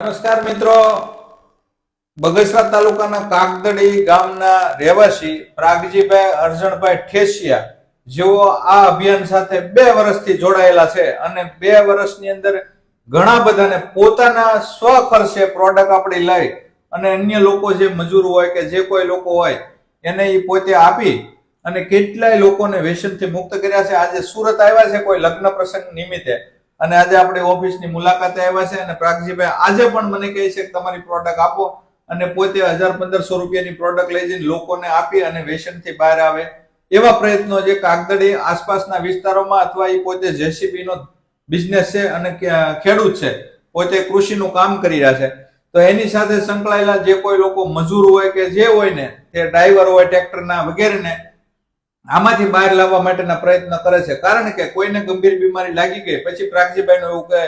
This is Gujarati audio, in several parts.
નમસ્કાર મિત્રો. બગસરા તાલુકાના કાગદડી ગામના રહેવાસી પ્રાગજીભાઈ અરજણભાઈ ઠેસિયા, જેઓ આ અભિયાન સાથે બે વર્ષથી જોડાયેલા છે અને બે વર્ષની અંદર ઘણા બધાને પોતાના સ્વ પ્રોડક્ટ આપણી લઈ અને અન્ય લોકો જે મજૂર હોય કે જે કોઈ લોકો હોય, એને એ પોતે આપી અને કેટલાય લોકોને વ્યસનથી મુક્ત કર્યા છે. આજે સુરત આવ્યા છે કોઈ લગ્ન પ્રસંગ નિમિત્તે. અને આજે આપણે ઓફિસની મુલાકાતે આવ્યા છે અને પ્રાગજીભાઈ આજે પણ મને કહે છે કે તમારી પ્રોડક્ટ આપો અને પોતે હજાર પંદરસો રૂપિયાની પ્રોડક્ટ લઈ જઈને લોકોને આપી અને વેસનથી બહાર આવે. એવા પ્રયત્નો જે કાગદડી આસપાસના વિસ્તારોમાં અથવા એ પોતે જેસીબી નો બિઝનેસ છે અને ખેડૂત છે, પોતે કૃષિનું કામ કરી રહ્યા છે. તો એની સાથે સંકળાયેલા જે કોઈ લોકો મજૂર હોય કે જે હોય ને, તે ડ્રાઈવર હોય, ટ્રેક્ટરના વગેરેને આમાંથી બહાર લાવવા માટેના પ્રયત્ન કરે છે. કારણ કે કોઈને ગંભીર બીમારી લાગી ગઈ, પછી પ્રાગજીભાઈ એવું કહે,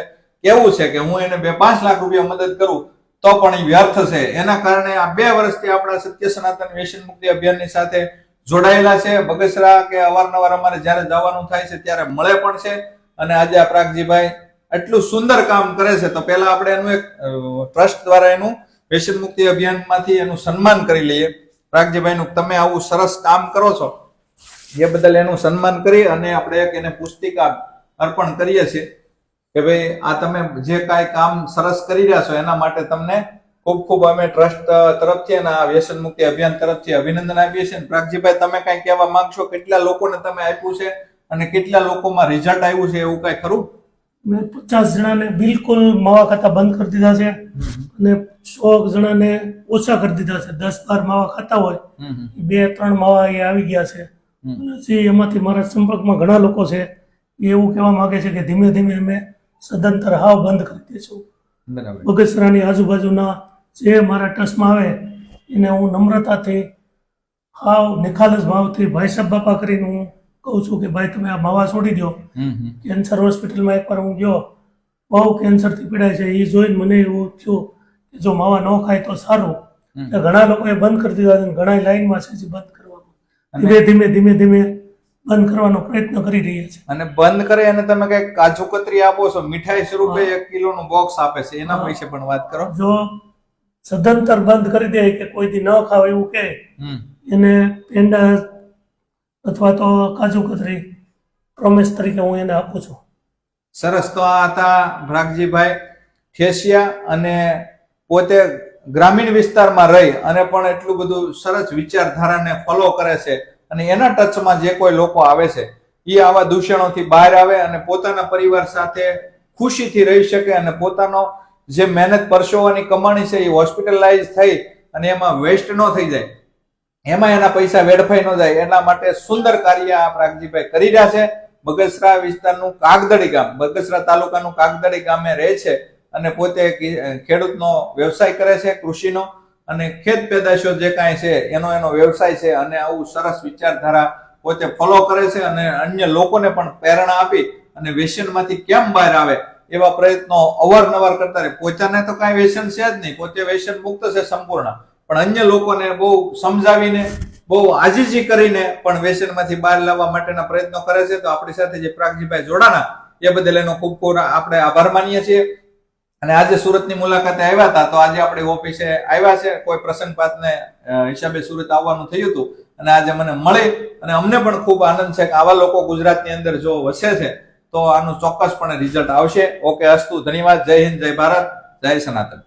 કેવું છે કે હું એને બે પાંચ લાખ રૂપિયા મદદ કરું, તો પણ એ વ્યર્થ છે. એના કારણે આ બે વર્ષથી આપણા સત્ય સનાતન વ્યસન મુક્તિ અભિયાનની સાથે જોડાયેલા છે. બગસરા કે અવારનવાર અમારે જ્યારે જવાનું થાય છે ત્યારે મળે પણ છે. અને આજે આ પ્રાગજીભાઈ એટલું સુંદર કામ કરે છે. તો પહેલા આપણે એનું એક ટ્રસ્ટ દ્વારા એનું વ્યસન મુક્તિ અભિયાનમાંથી એનું સન્માન કરી લઈએ. પ્રાગજીભાઈનું, તમે આવું સરસ કામ કરો છો. એ બદલ એનું સન્માન કરી અને આપણે એક એને પુસ્તિકા અર્પણ કરીએ છીએ કે ભાઈ આ તમે જે કાંઈ કામ સરસ કરી રહ્યા છો એના માટે તમને ખૂબ ખૂબ અમે ટ્રસ્ટ તરફથી અને આ વ્યસન મુક્તિ અભિયાન તરફથી અભિનંદન આપીએ છીએ. અને પ્રાગજીભાઈ તમે કાંઈ કહેવા માંગશો? કેટલા લોકોને તમે આપ્યું છે અને કેટલા લોકોમાં રિઝલ્ટ આવ્યું છે એવું કાંઈ ખરું? મેં પચાસ જણાને બિલકુલ માવા ખાતા બંધ કરી દીધા છે અને સો જણાને ઓછા કરી દીધા છે. દસ બાર માવા ખાતા હોય બે ત્રણ માવા એ આવી ગયા છે. હજી એમાંથી મારા સંપર્કમાં ઘણા લોકો છે એ એવું કહેવા માગે છે કે ધીમે ધીમે અમે સદંતર હાવ બંધ કરી દઈશું. બગસરાની આજુબાજુના જે મારા ટ્રસ્ટમાં આવે એને હું નમ્રતાથી હાવ નિખાલસ ભાવથી ભાઈ સાહેબ બાપા કરીને હું કહું છું કે ભાઈ તમે આ માવા છોડી દો. કેન્સર હોસ્પિટલમાં એકવાર હું ગયો બહુ કેન્સરથી પીડાય છે. એ જોઈને મને એવું થયું કે જો માવા ન ખાય તો સારું. ઘણા લોકોએ બંધ કરી દીધા છે ઘણા લાઈનમાં છે જે બંધ ધીમે ધીમે ધીમે ધીમે બંધ કરવાનો પ્રયત્ન કરી રહ્યા છે. અને બંધ કરે અને તમે કઈ કાજુ કતરી આપો છો મીઠાઈ સ્વરૂપે એક કિલો નું બોક્સ આપે છે એના. વિશે પણ વાત કરો. જો સદંતર બંધ કરી દે કે કોઈથી ન ખાવ એવું હમ. એને પેંડા અથવા તો કાજુ કતરી પ્રોમિસ તરીકે હું એને આપું છું. સરસ. તો આ હતા ભ્રાગજીભાઈ ઠેસિયા અને પોતે ગ્રામીણ વિસ્તારમાં રહી અને પણ એટલું બધું સરસ વિચારધારાને ફોલો કરે છે અને એના ટચમાં જે કોઈ લોકો આવે છે, એ આવા દૂષણોથી બહાર આવે અને પોતાના પરિવાર સાથે ખુશીથી રહી શકે અને પોતાનો જે મહેનત પરસોવાની કમાણી છે એ હોસ્પિટલાઇઝ થઈ અને એમાં વેસ્ટ ન થઈ જાય. એમાં એના પૈસા વેડફાઈ ન જાય. એના માટે સુંદર કાર્ય આ પ્રાગજીભાઈ કરી રહ્યા છે. બગસરા વિસ્તારનું કાગદડી ગામ, બગસરા તાલુકાનું કાગદડી ગામે રહે છે. અને પોતે ખેડૂતનો વ્યવસાય કરે છે, કૃષિનો. અને ખેત પેદાશો જે કાંઈ છે, એનો એનો વ્યવસાય છે અને આવું સરસ વિચારધારા પોતે ફોલો કરે છે અને અન્ય લોકોને પણ પ્રેરણા આપી અને વ્યસનમાંથી કેમ બહાર આવે એવા પ્રયત્નો અવારનવાર કરતા રહે. પોતાને તો કાંઈ વ્યસન છે જ નહીં. પોતે વ્યસન મુક્ત છે સંપૂર્ણ. પણ અન્ય લોકોને બહુ સમજાવીને, બહુ આજીજી કરીને પણ વ્યસનમાંથી બહાર લાવવા માટેના પ્રયત્નો કરે છે. તો આપણી સાથે જે પ્રાગજીભાઈ જોડાના એ બદલ એનો ખૂબ ખૂબ આપણે આભાર માનીએ છીએ. અને આજે સુરતની મુલાકાતે આવ્યા હતા, તો આજે આપણે ઓફિસે આવ્યા છે. કોઈ પ્રસંગ પાતને હિસાબે સુરત આવવાનું થયું હતું. અને આજે મને મળી અને અમને પણ ખૂબ આનંદ છે કે આવા લોકો ગુજરાતની અંદર જો વસે છે, તો આનું ચોક્કસપણે રિઝલ્ટ આવશે. ઓકે, અસ્તુ, ધન્યવાદ. જય હિન્દ, જય ભારત, જય સનાતન.